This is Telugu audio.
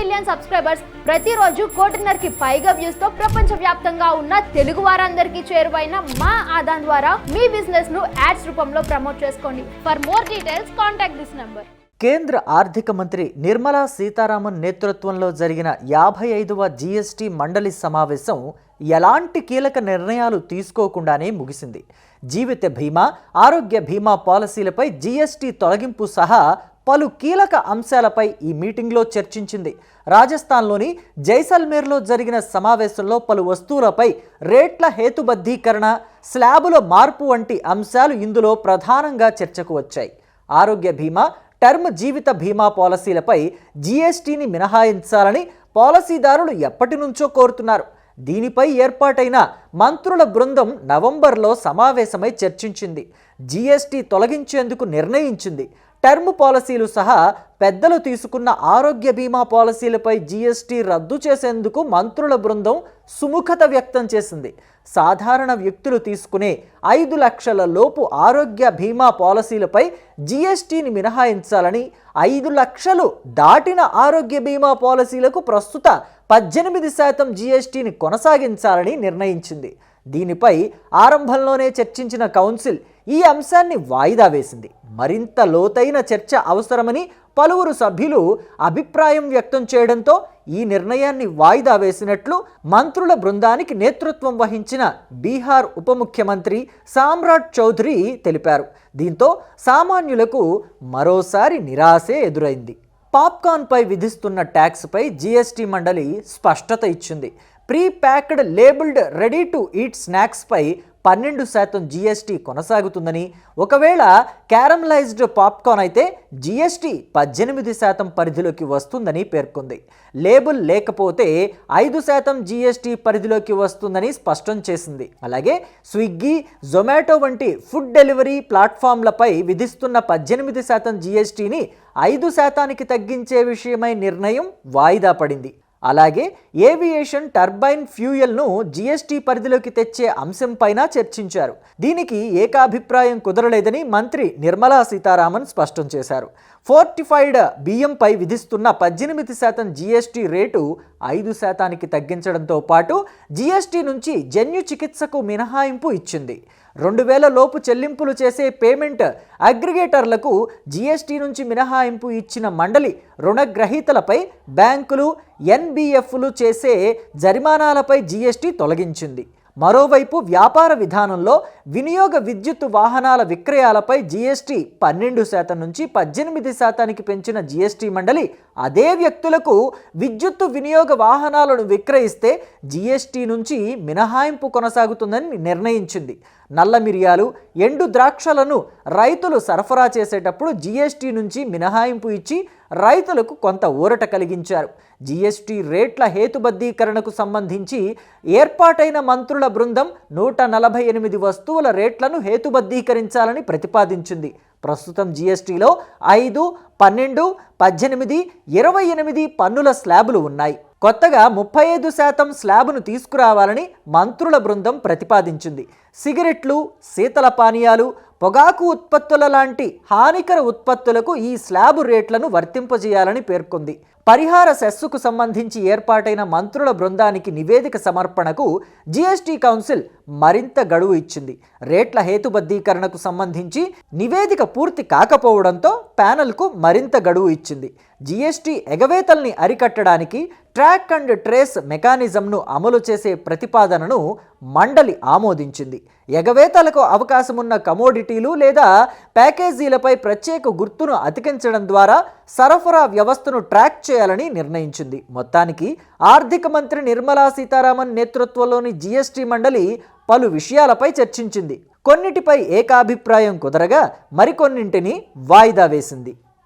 మిలియన్ సబ్స్క్రైబర్స్ ప్రతిరోజు కోటిన్నరకి పైగా వ్యూస్తో ప్రపంచ వ్యాప్తంగా ఉన్న తెలుగు వారందరికీ చేరువైన మా ఆదాన్ ద్వారా మీ బిజినెస్ను యాడ్స్ రూపంలో ప్రమోట్ చేసుకోండి. For more details contact this number కేంద్ర ఆర్థిక మంత్రి నిర్మలా సీతారామన్ నేతృత్వంలో జరిగిన యాభై ఐదవ జీఎస్టీ మండలి సమావేశం ఎలాంటి కీలక నిర్ణయాలు తీసుకోకుండానే ముగిసింది. జీవిత బీమా ఆరోగ్య బీమా పాలసీలపై జీఎస్టీ తొలగింపు సహా పలు కీలక అంశాలపై ఈ మీటింగ్లో చర్చించింది. రాజస్థాన్లోని జైసల్మేర్లో జరిగిన సమావేశంలో పలు వస్తువులపై రేట్ల హేతుబద్ధీకరణ స్లాబుల మార్పు వంటి అంశాలు ఇందులో ప్రధానంగా చర్చకు వచ్చాయి. ఆరోగ్య బీమా టర్మ్ జీవిత బీమా పాలసీలపై జీఎస్టీని మినహాయించాలని పాలసీదారులు ఎప్పటి నుంచో కోరుతున్నారు. దీనిపై ఏర్పాటైన మంత్రుల బృందం నవంబర్లో సమావేశమై చర్చించింది. జీఎస్టీ తొలగించేందుకు నిర్ణయించింది. టర్మ్ పాలసీలు సహా పెద్దలు తీసుకున్న ఆరోగ్య బీమా పాలసీలపై జీఎస్టీ రద్దు చేసేందుకు మంత్రుల బృందం సుముఖత వ్యక్తం చేసింది. సాధారణ వ్యక్తులు తీసుకునే ఐదు లక్షల లోపు ఆరోగ్య బీమా పాలసీలపై జీఎస్టీని మినహాయించాలని ఐదు లక్షలు దాటిన ఆరోగ్య బీమా పాలసీలకు ప్రస్తుత పద్దెనిమిది శాతం జీఎస్టీని కొనసాగించాలని నిర్ణయించింది. దీనిపై ఆరంభంలోనే చర్చించిన కౌన్సిల్ ఈ అంశాన్ని వాయిదా వేసింది. మరింత లోతైన చర్చ అవసరమని పలువురు సభ్యులు అభిప్రాయం వ్యక్తం చేయడంతో ఈ నిర్ణయాన్ని వాయిదా వేసినట్లు మంత్రుల బృందానికి నేతృత్వం వహించిన బీహార్ ఉప ముఖ్యమంత్రి సామ్రాట్ చౌదరి తెలిపారు. దీంతో సామాన్యులకు మరోసారి నిరాశే ఎదురైంది. పాప్కార్న్పై విధిస్తున్న ట్యాక్స్పై జీఎస్టీ మండలి స్పష్టత ఇచ్చింది. Pre packed labelled ready to eat స్నాక్స్పై పన్నెండు శాతం జీఎస్టీ కొనసాగుతుందని. ఒకవేళ క్యారమలైజ్డ్ పాప్కార్న్ అయితే జీఎస్టీ పద్దెనిమిది శాతం పరిధిలోకి వస్తుందని పేర్కొంది. లేబుల్ లేకపోతే ఐదు శాతం జీఎస్టీ పరిధిలోకి వస్తుందని స్పష్టం చేసింది. అలాగే స్విగ్గీ జొమాటో వంటి ఫుడ్ డెలివరీ ప్లాట్ఫామ్లపై విధిస్తున్న పద్దెనిమిది శాతం జీఎస్టీని ఐదు శాతానికి తగ్గించే విషయమై నిర్ణయం వాయిదా పడింది. అలాగే ఏవియేషన్ టర్బైన్ ఫ్యూయల్ను జీఎస్టీ పరిధిలోకి తెచ్చే అంశంపైన చర్చించారు. దీనికి ఏకాభిప్రాయం కుదరలేదని మంత్రి నిర్మలా సీతారామన్ స్పష్టం చేశారు. ఫోర్టిఫైడ్ బియ్యంపై విధిస్తున్న పద్దెనిమిది శాతం జీఎస్టీ రేటు ఐదు శాతానికి తగ్గించడంతో పాటు జీఎస్టీ నుంచి జన్యు చికిత్సకు మినహాయింపు ఇచ్చింది. రెండు వేల లోపు చెల్లింపులు చేసే పేమెంట్ అగ్రిగేటర్లకు జీఎస్టీ నుంచి మినహాయింపు ఇచ్చిన మండలి రుణగ్రహీతలపై బ్యాంకులు ఎన్బిఎఫ్లు చేసే జరిమానాలపై జీఎస్టీ తొలగించింది. మరోవైపు వ్యాపార విధానంలో వినియోగ విద్యుత్ వాహనాల విక్రయాలపై జీఎస్టీ పన్నెండు శాతం నుంచి పద్దెనిమిది శాతానికి పెంచిన జీఎస్టీ మండలి అదే వ్యక్తులకు విద్యుత్తు వినియోగ వాహనాలను విక్రయిస్తే జీఎస్టీ నుంచి మినహాయింపు కొనసాగుతుందని నిర్ణయించింది. నల్ల మిరియాలు ఎండు ద్రాక్షలను రైతులు సరఫరా చేసేటప్పుడు జీఎస్టీ నుంచి మినహాయింపు ఇచ్చి రైతులకు కొంత ఊరట కలిగించారు. జీఎస్టీ రేట్ల హేతుబద్ధీకరణకు సంబంధించి ఏర్పాటైన మంత్రుల బృందం నూట నలభై ఎనిమిది వస్తువుల రేట్లను హేతుబద్ధీకరించాలని ప్రతిపాదించింది. ప్రస్తుతం జీఎస్టీలో ఐదు పన్నెండు పద్దెనిమిది ఇరవై ఎనిమిది పన్నుల స్లాబులు ఉన్నాయి. కొత్తగా ముప్పై ఐదు శాతం స్లాబును తీసుకురావాలని మంత్రుల బృందం ప్రతిపాదించింది. సిగరెట్లు శీతల పానీయాలు పొగాకు ఉత్పత్తుల లాంటి హానికర ఉత్పత్తులకు ఈ స్లాబు రేట్లను వర్తింపజేయాలని పేర్కొంది. పరిహార సెస్సుకు సంబంధించి ఏర్పాటైన మంత్రుల బృందానికి నివేదిక సమర్పణకు జీఎస్టీ కౌన్సిల్ మరింత గడువు ఇచ్చింది. రేట్ల హేతుబద్ధీకరణకు సంబంధించి నివేదిక పూర్తి కాకపోవడంతో ప్యానెల్కు మరింత గడువు ఇచ్చింది. జీఎస్టీ ఎగవేతల్ని అరికట్టడానికి ట్రాక్ అండ్ ట్రేస్ మెకానిజంను అమలు చేసే ప్రతిపాదనను మండలి ఆమోదించింది. ఎగవేతలకు అవకాశమున్న కమోడిటీలు లేదా ప్యాకేజీలపై ప్రత్యేక గుర్తును అతికించడం ద్వారా సరఫరా వ్యవస్థను ట్రాక్ చేయాలని నిర్ణయించింది. మొత్తానికి ఆర్థిక మంత్రి నిర్మలా సీతారామన్ నేతృత్వంలోని జీఎస్టీ మండలి పలు విషయాలపై చర్చించింది. కొన్నిటిపై ఏకాభిప్రాయం కుదరగా మరికొన్నింటిని వాయిదా వేసింది.